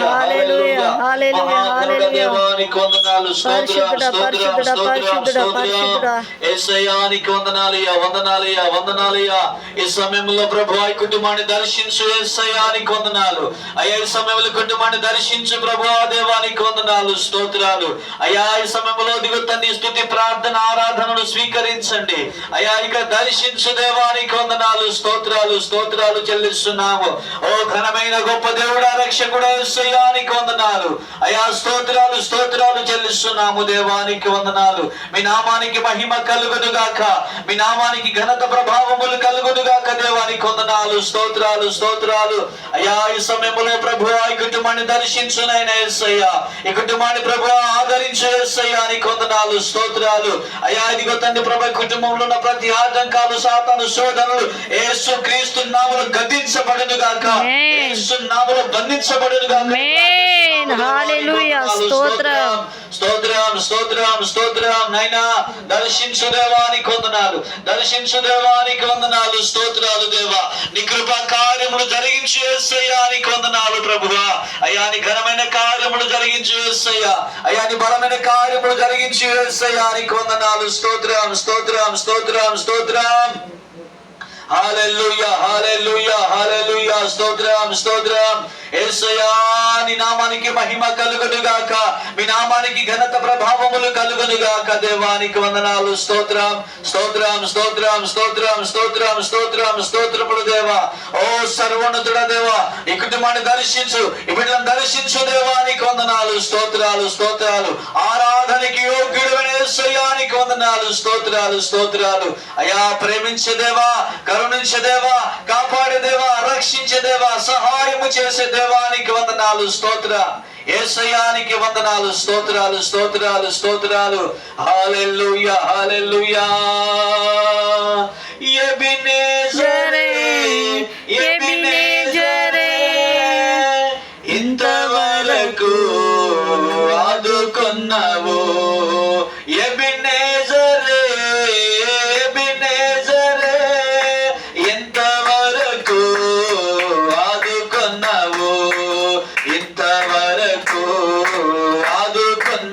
హల్లెలూయా హల్లెలూయా మహాగణుడ దేవానికి వందనాలు స్తోత్రం పరిశుద్ధుడా, స్తోత్రం పరిశుద్ధుడా, స్తోత్రం పరిశుద్ధుడా, స్తోత్రం. పరిశుద్ధుడా. యేసయ్యానికి వందనాలయ్యా వందనాలయ్యా వందనాలయ్యా. ఈ సమయంలో ప్రభు ఈ కుటుంబాన్ని దర్శించు యేసయ్యానికి వందనాలు. అయ్యా ఈ సమయంలో కుటుంబాన్ని దర్శించు ప్రభు దేవానికి వందనాలు స్తోత్రాలు. అయ్యా ఈ సమయంలో దిగు తండ్రి స్థుతి ప్రార్థన ఆరాధనలు స్వీకరించండి. అయ్యా ఇక దర్శించు దేవానికి వందనాలు స్తోత్రాలు స్తోత్రాలు చెల్లిస్తున్నాము. ఓ ఘనమైన గొప్ప దేవుడా రక్షకుడా యేసయ్యానికి వందనాలు అయ్యా స్తోత్రాలు స్తోత్రాలు చెల్లిస్తున్నాము దేవానికి వందనాలు. మీ నామానికి మహిమ కలుగును గాక మీ నామానికి ఘనత ప్రభావములు కలుగును గాక దేవానికి వందనాలు. స్తోత్రాలు స్తోత్రాలు. అయ్యా ఈ సమయంలో ప్రభు ఈ కుటుంబాన్ని దర్శించునైనా యేసయ్యా ఈ కుటుంబాన్ని ప్రభు ఆదరించు యేసయ్యా నీకు వందనాలు స్తోత్రాలు. అయ్యా ఇదిగో తండ్రి ప్రభు కుటుంబంలో ఉన్న ప్రతి ఆటంకాలు సాతాను శోధనలు యేసు క్రీస్తు నామలు గద్దించబడును గాక. యేసు నామలు బంధించబడును గాక ఆమెన్. హల్లెలూయా. స్తోత్రం. స్తోత్రం స్తోత్రం స్తోత్రం. నైనా దర్శించు దేవానికి వందనాలు. దర్శించు దేవానికి వందనాలు. స్తోత్రాలు దేవా. నీ కృపా కార్యములు జరిగించు యేసయ్యా వందనాలు ప్రభువా. అయ్యా నీ ఘనమైన కార్యములు జరిగించు యేసయ్యా అయ్యా నీ బలమైన కార్యములు జరిగించు యేసయ్యా వందనాలు. స్తోత్రం స్తోత్రం స్తోత్రం స్తోత్రం. హల్లెలూయా హల్లెలూయా హల్లెలూయా స్తోత్రం స్తోత్రం. యేసయ్యా నీ నామానికి మహిమ కలుగును గాక మీ నామానికి ఘనత ప్రభావములు కలుగును గాక దేవానికి వందనాలు స్తోత్రం స్తోత్రం స్తోత్రం స్తోత్రం స్తోత్రం స్తోత్రం స్తోత్రములు దేవా. ఓ సర్వోన్నతుడ దేవా ఈ కుటుంబాన్ని దర్శించు ఈ బిడ్డలను దర్శించు దేవానికి వందనాలు స్తోత్రాలు స్తోత్రాలు. ఆరాధనకి వందనాలు స్తోత్రాలు స్తోత్రాలు. అయా ప్రేమించే దేవా కాపాడేదేవా దేవా సహాయము చేసే దేవానికి వందనాలు స్తోత్ర. ఏసయానికి వందనాలు స్తోత్రాలు స్తోత్రాలు స్తోత్రాలు. Hallelujah hallelujah. ఎబినేజరే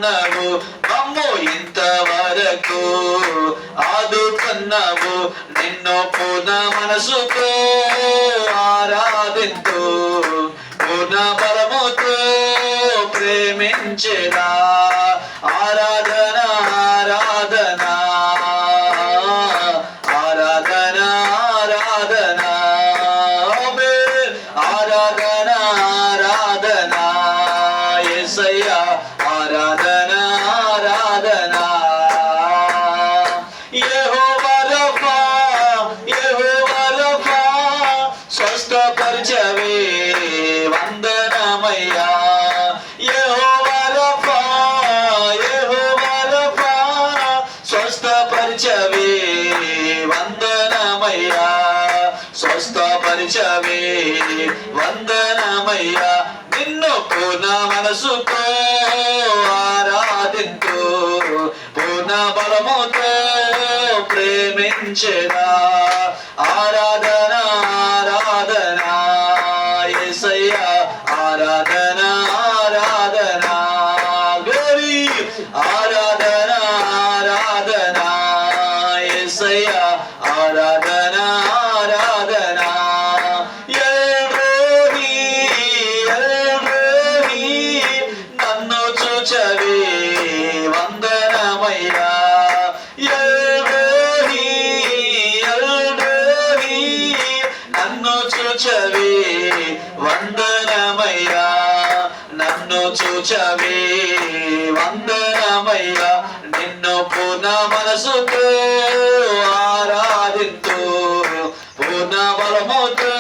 ఆదుకున్నావు అమ్మో ఇంతవరకు ఆదుకున్నావు నిన్ను పూర్ణ మనసుతో ఆరాధింతు పూర్ణ బలముతో ప్రేమించేలా. ఆరాధన వందనమయ్యా నిన్ను పూర్ణ మనసుతో ఆరాధింతు పూర్ణ బలముతో ప్రేమించెదా. చూచవే వందనమయ్యా నిన్ను పూర్ణ మనసుతో ఆరాధింతూ పూర్ణ బలముతో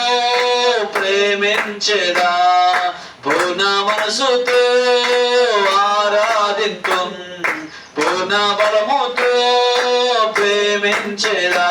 ప్రేమించెదా పూర్ణ మనసుతో ఆరాధింతు పూర్ణ బలముతో ప్రేమించెదా.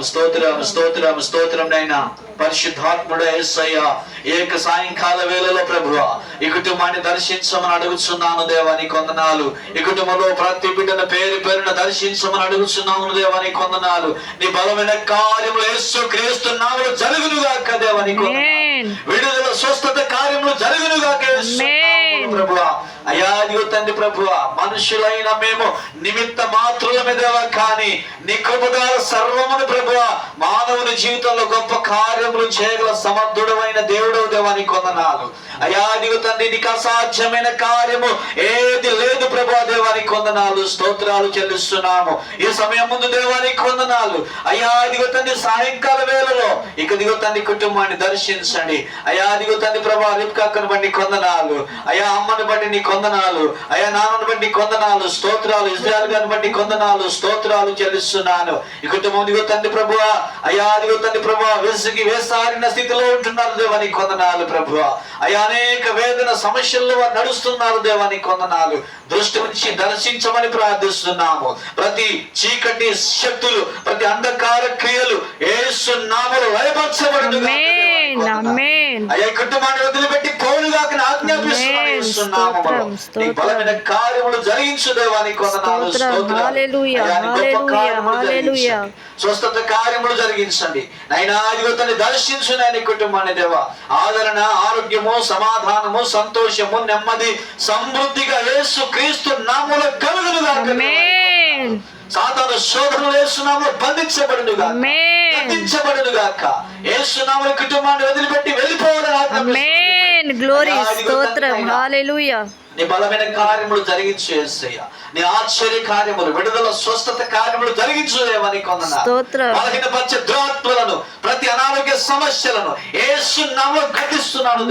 స్తోత్రం స్తోత్రం నైనా పరిశుద్ధాత్ముడ యేసయ్య ఏక సాయంకాల వేళలో ప్రభువ ఈ కుటుంబాన్ని దర్శించమని అడుగుతున్నాను దేవాని కొందనాలు. ఈ కుటుంబంలో ప్రతి బిడ్డను పేరు పేరున దర్శించమని అడుగుతున్నాను దేవాని కొందనాలు. నీ బలమైన కార్యములు యేసు క్రీస్తు నామలు జరుగునుగాక దేవాని కొందనాలు. విడుదల స్వస్థత కార్యములు జరుగునుగాక. ప్రభువా. అయ్యా అదిగో తండ్రి ప్రభువ మనుషులైన మేము నిమిత్త మాత్రులమే దేవ కానీ నీ కృపదార సర్వమును ప్రభువ మానవుని జీవితంలో గొప్ప కార్యములు చేయగల సమర్థుడమైన దేవుడవు దేవాని కొందనాలు. అయ్యా అదిగో తండ్రి నీకు అసాధ్యమైన కార్యము ఏది లేదు ప్రభు దేవానికి కొందనాలు. స్తోత్రాలు చెల్లిస్తున్నాము. ఈ సమయం ముందు దేవానికి కొందనాలు. అయ్యా అదిగో తండ్రి సాయంకాల వేళలో ఇక దిగో తండ్రి కుటుంబాన్ని దర్శించండి. అయ్యా అదిగో తండ్రి ప్రభా రిప్కాక్కను బట్టి కొందనాలు. అయ్యా అమ్మను బట్టి నీ కొందనాలు. అయ్యా నాన్నను బట్టి కొందనాలు స్తోత్రాలు ఇజ్రాయల్ గారిని బట్టి కొందనాలు స్తోత్రాలు చెల్లిస్తున్నాను. ఈ కుటుంబం దిగో తండ్రి ప్రభువా. అయ్యా అదిగో తండ్రి ప్రభువా వేసికి వేసారిన స్థితిలో ఉంటున్నారు దేవాని కొందనాలు ప్రభువా. అయ్యా అనేక వేదన సమస్యల్లో వారు నడుస్తున్నారు దేవాని కొందనాలు. దృష్టి ఉంచి దర్శించమని ప్రార్థిస్తున్నాము. ప్రతి చీకటి శక్తులు ప్రతి అంధకార క్రియలు ఏసు నామలు. అయ్యా కుటుంబాన్ని వదిలిపెట్టి పోలుగాక Amen. స్వస్థత కార్యములు జరిగించండి. నైనా యువతని దర్శించు నాయన ఈ కుటుంబాన్ని దేవ. ఆదరణ ఆరోగ్యము సమాధానము సంతోషము నెమ్మది సమృద్ధిగా యేసు క్రీస్తు నామముల Amen. సాతాను శోధనలు వేస్తున్నాము బంధించబడునుగా Amen. బంధించబడునుగాక ఏసునామల కుటుంబాన్ని ఆజ్ఞాపిస్తున్నాను. అదిగో స్తోత్రం. Hallelujah. నీ బలమైన కార్యములు జరిగించు యేసయ్య నీ ఆశ్చర్య కార్యములు విడుదల స్వస్థత కార్యములు జరిగించు దేవని కొందన స్తోత్రం. బలహీనపరిచే దురాత్మలను ప్రతి అనారోగ్య సమస్యలను ఏసు నామలో గతిస్తున్నాను.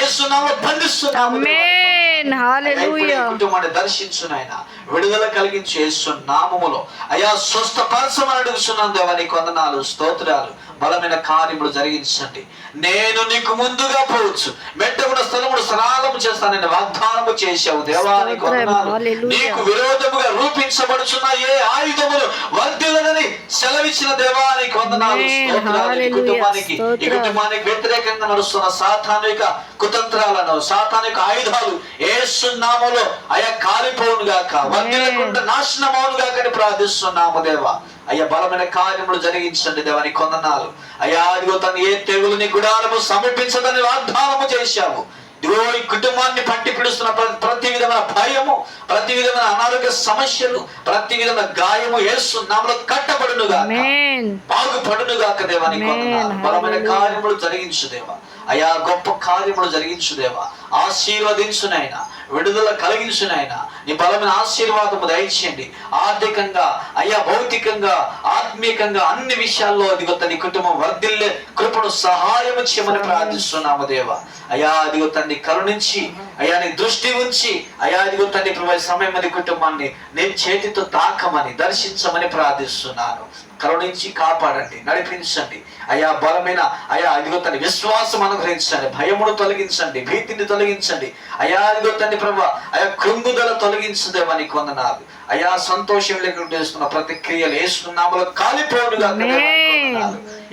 ఏసు నామలో బంధిస్తున్నాను దేవా. అయ్యా. కుటుంబాన్ని దర్శించు నాయన విడుదల కలిగించి యేసు నామములో అయా స్వస్థపరచమని అడుగుతున్నాను దేవని కొందనాలు స్తోత్రాలు బలమైన కార్యములు జరిగించండి నేను నీకు ముందుగా పోవచ్చు మెట్టగుడ స్థలముడు సరాలము చేస్తానని వాగ్దానము చేశావు దేవాని స్తోత్రం. కొందనాలు హల్లెలూయా. నీకు విరోధముగా రూపించబడుచున్న ఏ ఆయుధములు వర్ధిల్లదని సెలవిచ్చిన దేవానికి వందనాలు హల్లెలూయా. కుటుంబానికి ఈ. కుటుంబానికి వ్యతిరేకంగా నడుస్తున్న సాతానిక కుతంత్రాలను సాతానిక ఆయుధాలు ఏసునామలో అయా కాలిపోవును గాక వర్ధిల్లకుండా నాశనం అవును గాక అని ప్రార్థిస్తున్నాము దేవా. అయ్యా బలమైన కార్యములు జరిగించండి దేవాని కొందనాలు. అయ్యా అదిగో తను ఏ తెగులుని గుడారము సమీపించదని వాగ్దానము చేశావు. ఇదిగో ఈ కుటుంబాన్ని పట్టి పిడుస్తున్న ప్ర- ప్రతి విధమైన భయము ప్రతి విధమైన అనారోగ్య సమస్యలు ప్రతి విధమైన గాయము యేసు నామలో కట్టబడునుగా. బాగుపడునుగాక దేవా నీ Amen. కొందనాలు. బలమైన. కార్యములు జరిగించు దేవా. అయా గొప్ప కార్యములు జరిగించు దేవా. ఆశీర్వదించునైనా విడుదల కలిగించునైనా నీ బలమైన ఆశీర్వాదము దయచేయండి. ఆర్థికంగా అయ్యా భౌతికంగా ఆత్మీయంగా అన్ని విషయాల్లో అదిగో తన కుటుంబం వర్ధిల్లే కృపను సహాయం చేయమని ప్రార్థిస్తున్నాము దేవ. అయా అదిగో తన్ని కరుణించి అయా నీ దృష్టి ఉంచి అయా అదిగో తన్ని ప్రభు సమయం అది కుటుంబాన్ని నేను చేతితో తాకమని దర్శించమని ప్రార్థిస్తున్నాను. కరుణించి కాపాడండి నడిపించండి. అయా బలమైన అయా అదిగో తన విశ్వాసం అనుగ్రహించండి భయమును తొలగించండి భీతిని తొలగించండి. అయా అదిగో తండ్రి ప్రభు అయా కృంగుదల తొలగించదేమని కొందనాలు అయా సంతోషం లేకుండా చేస్తున్న ప్రతి క్రియలు వేసుకున్నాములో కాలిపోనుగా.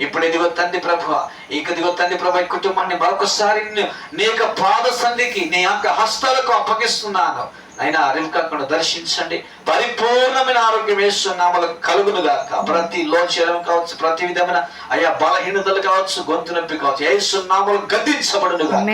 ఇప్పుడు ఇదిగో తండ్రి ప్రభు ఇక ఇదిగో తండ్రి ప్రభు ఈ కుటుంబాన్ని మరొకసారి నీ- నీ యొక్క పాద సంధికి నీ యొక్క హస్తాలకు అప్పగిస్తున్నాను. అయినా రివ్కాకుండా దర్శించండి. పరిపూర్ణమైన ఆరోగ్యం వేస్తున్నామలు కలుగును గాక. ప్రతి లోచరం కావచ్చు ప్రతి విధమైన అయ్యా బలహీనతలు కావచ్చు గొంతు నొప్పి కావచ్చు ఏసునామలు గద్దించబడును గాక.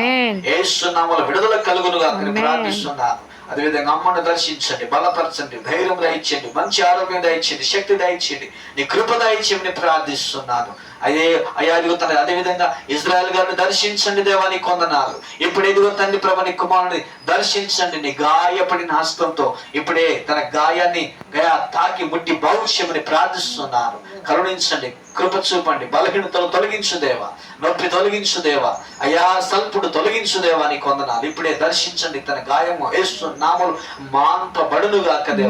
ఏసునామలు విడుదల కలుగును గాక. ప్రార్థిస్తున్నాను. అదేవిధంగా అమ్మను దర్శించండి బలపరచండి ధైర్యం దయచేయండి మంచి ఆరోగ్యం దయచేయండి శక్తి దయచేయండి నీ కృప దయచేయమని ప్రార్థిస్తున్నాను. అదే అయ్యా అదిగో తండ్రి అదేవిధంగా ఇజ్రాయెల్ గారిని దర్శించండి దేవాని కొందనాలు. ఇప్పుడు ఎదిగో తండ్రి ప్రభని కుమారుని దర్శించండి నీ గాయపడిన హస్తంతో. ఇప్పుడే తన గాయాన్ని గయా తాకి ముట్టి భవిష్యమని ప్రార్థిస్తున్నాను. కరుణించండి కృప చూపండి బలహీనతలు తొలగించు దేవా నొప్పి తొలగించు దేవా. అయా సల్పుడు తొలగించు దేవా నీ కొందనాలు. ఇప్పుడే దర్శించండి తన గాయము. వేస్తు నామలు మాంపబడునుగాక దేవా.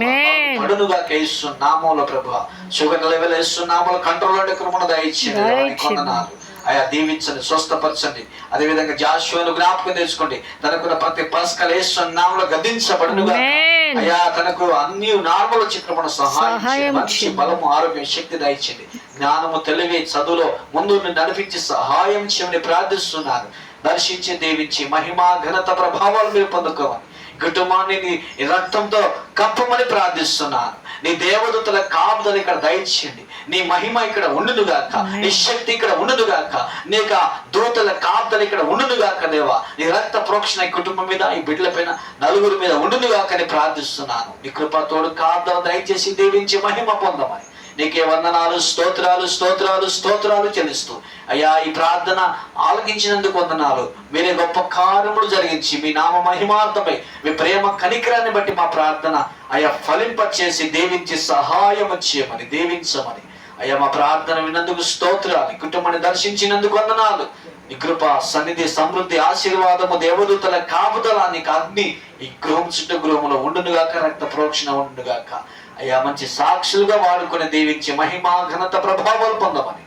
పడునుగాక వేస్తు నామంలో ప్రభు షుగర్ లెవెల్ వేస్తు నామలు కంట్రోల్ కృపణ దయచేయండి నీ. కొందనాలు. అయా దీవించండి స్వస్థపరచండి. అదేవిధంగా జాషువను జ్ఞాపకం తెచ్చుకోండి. తనకున్న ప్రతి పస్కలు వేస్తు నామలో గద్దించబడునుగా Amen. అయ్యా తనకు అన్ని నార్మల్ చిత్రపణ సహాయం. మంచి. బలము ఆరోగ్యం శక్తి దయచేయండి జ్ఞానము తెలివి చదువులో ముందు నడిపించి సహాయం చేయమని ప్రార్థిస్తున్నాను దర్శించి దీవించి మహిమ ఘనత ప్రభావాలు మీరు పొందుకోమని కుటుంబాన్ని రక్తంతో కప్పమని ప్రార్థిస్తున్నాను నీ దేవదూతల కాపుదలు ఇక్కడ దయచేయండి. నీ మహిమ ఇక్కడ ఉండును గాక. నీ శక్తి ఇక్కడ ఉండును గాక. నీ యొక్క దూతల కాపుదలు ఇక్కడ ఉండును గాక దేవా. నీ రక్త ప్రోక్షణ ఈ కుటుంబం మీద ఈ బిడ్డల పైన నలుగురి మీద ఉండును గాక అని ప్రార్థిస్తున్నాను. నీ కృపతోడు కాపుదలు దయచేసి దీవించి మహిమ పొందమని. నీకే వందనాలు స్తోత్రాలు స్తోత్రాలు స్తోత్రాలు చెల్లిస్తూ. అయ్యా ఈ ప్రార్థన ఆలకించినందుకు వందనాలు. మీరే గొప్ప కార్యములు జరిగించి మీ నామ మహిమార్థమై మీ ప్రేమ కనికరాన్ని బట్టి మా ప్రార్థన అయ్యా ఫలింపచేసి దేవించి సహాయం చేయమని దేవించమని. అయ్యా మా ప్రార్థన విన్నందుకు స్తోత్రాలు కుటుంబాన్ని దర్శించినందుకు వందనాలు. నీ కృప సన్నిధి సమృద్ధి ఆశీర్వాదము దేవదూతల కాపుదల నీకు అగ్ని ఈ గృహం చుట్టూ గృహంలో ఉండునుగాక రక్త ప్రోక్షణ ఉండుగాక అయ్యా మంచి సాక్షులుగా వాడుకొని దీవించి మహిమా ఘనత ప్రభావాలు పొందమని.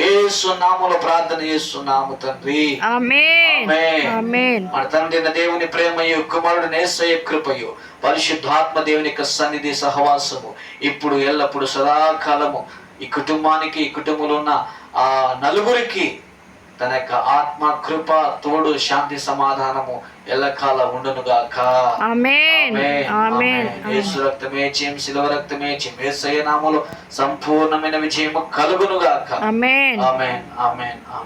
ఏసు నామములో ప్రార్థన చేస్తున్నాము తండ్రి. మన తండ్రి దేవుని ప్రేమయు కుమారుడు నేసయ కృపయు పరిశుద్ధాత్మ దేవుని యొక్క సన్నిధి సహవాసము ఇప్పుడు ఎల్లప్పుడు సదాకాలము ఈ కుటుంబానికి ఈ కుటుంబంలో ఉన్న ఆ నలుగురికి తన యొక్క ఆత్మ కృప తోడు శాంతి సమాధానము ఎల్లకాల ఉండునుగాక. యేసు రక్తమే చేయం శిలువ రక్తమే చేయం. యేసయ్య నామములో సంపూర్ణమైన విజయము కలుగునుగాక. ఆమేన్. ఆమేన్. ఆమేన్. ఆమేన్.